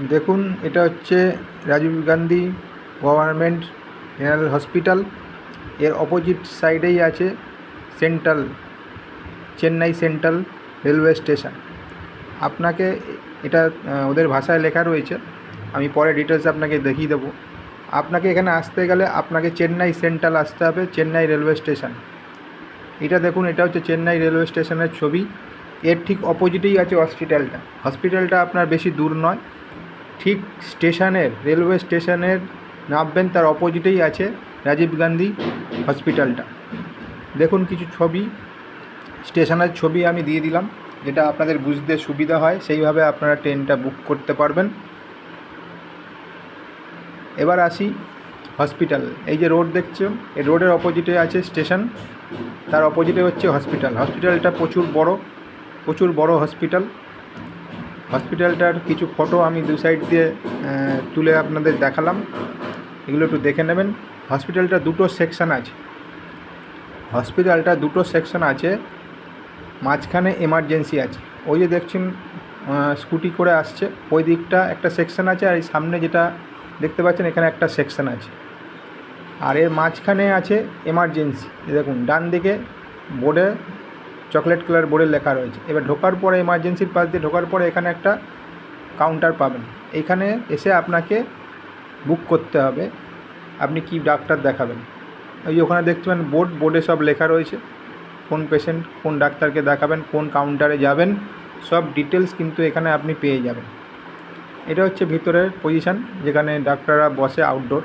দেখুন, এটা হচ্ছে Rajiv Gandhi government general hospital. এর অপোজিট সাইডেই আছে central, Chennai central railway station. আপনাকে এটা ওদের ভাষায় লেখা রয়েছে। আমি পরে ডিটেলস আপনাকে দেখিয়ে দেবো। আপনাকে এখানে আসতে গেলে আপনাকে চেন্নাই সেন্ট্রাল আসতে হবে, চেন্নাই রেলওয়ে স্টেশন। এটা দেখুন, এটা হচ্ছে চেন্নাই রেলওয়ে স্টেশনের ছবি। এর ঠিক অপোজিটেই আছে হসপিটালটা। হসপিটালটা আপনার বেশি দূর নয়। ঠিক স্টেশনের, রেলওয়ে স্টেশনের নামবেন, তার অপোজিটেই আছে রাজীব গান্ধী হসপিটালটা। দেখুন কিছু ছবি, স্টেশনের ছবি আমি দিয়ে দিলাম, যেটা আপনাদের বুঝতে সুবিধা হয়, সেইভাবে আপনারা ট্রেনটা বুক করতে পারবেন। এবার আসি হসপিটাল, এই যে রোড দেখছ এই রোডের অপোজিটে আছে স্টেশন, তার অপোজিটে হচ্ছে হসপিটাল। হসপিটালটা প্রচুর বড় প্রচুর বড় হসপিটাল। হসপিটালটার কিছু ফটো আমি দু সাইড দিয়ে তুলে আপনাদের দেখালাম। এগুলো একটু দেখে নেবেন। হসপিটালটা দুটো সেকশন আছে। হসপিটালটা দুটো সেকশন আছে। মাঝখানে এমার্জেন্সি আছে। ওই যে দেখছেন স্কুটি করে আসছে। ওই দিকটা একটা সেকশন আছে আর এই সামনে যেটা দেখতে পাচ্ছেন, এখানে একটা সেকশন আছে। আর এর মাঝখানে আছে এমার্জেন্সি দেখুন, ডান দিকে বোর্ডে চকলেট কালার বোর্ডে লেখা রয়েছে। এবার ঢোকার পরে এমার্জেন্সির পাশ দিয়ে ঢোকার পরে এখানে একটা কাউন্টার পাবেন। এখানে এসে আপনাকে বুক করতে হবে। আপনি কি ডাক্তার দেখাবেন? ওই ওখানে দেখতে বোর্ড বোর্ডে সব লেখা রয়েছে। কোন পেশেন্ট কোন ডাক্তারকে দেখাবেন, কোন কাউন্টারে যাবেন, সব ডিটেলস কিন্তু এখানে আপনি পেয়ে যাবেন। এটা হচ্ছে ভিতরের পজিশান যেখানে ডাক্তাররা বসে আউটডোর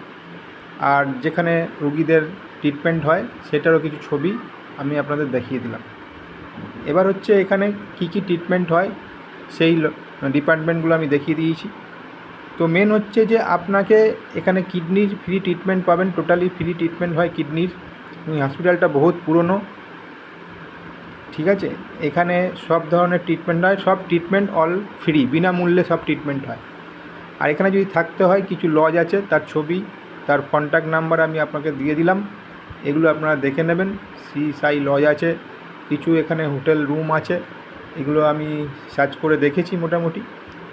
আর যেখানে রুগীদের ট্রিটমেন্ট হয়, সেটারও কিছু ছবি আমি আপনাদের দেখিয়ে দিলাম। এবার হচ্ছে এখানে কি কি ট্রিটমেন্ট হয়, সেই ডিপার্টমেন্টগুলো আমি দেখিয়ে দিয়েছি। তো মেন হচ্ছে যে আপনাকে এখানে কিডনির ফ্রি ট্রিটমেন্ট পাবেন টোটালি ফ্রি ট্রিটমেন্ট হয় কিডনির হসপিটালটা বহুত পুরনো। ঠিক আছে? এখানে সব ধরনের ট্রিটমেন্ট হয়, সব ট্রিটমেন্ট অল ফ্রি বিনামূল্যে সব ট্রিটমেন্ট হয়। আর এখানে যদি থাকতে হয়, কিছু লজ আছে, তার ছবি, তার কন্ট্যাক্ট নাম্বার আমি আপনাকে দিয়ে দিলাম। এগুলো আপনারা দেখে নেবেন সি সাই লজ আছে। কিছু এখানে হোটেল রুম আছে, এগুলো আমি সার্চ করে দেখেছি মোটামুটি।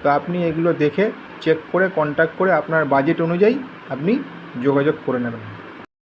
তো আপনি এগুলো দেখে চেক করে কন্ট্যাক্ট করে আপনার বাজেট অনুযায়ী আপনি যোগাযোগ করে নেবেন।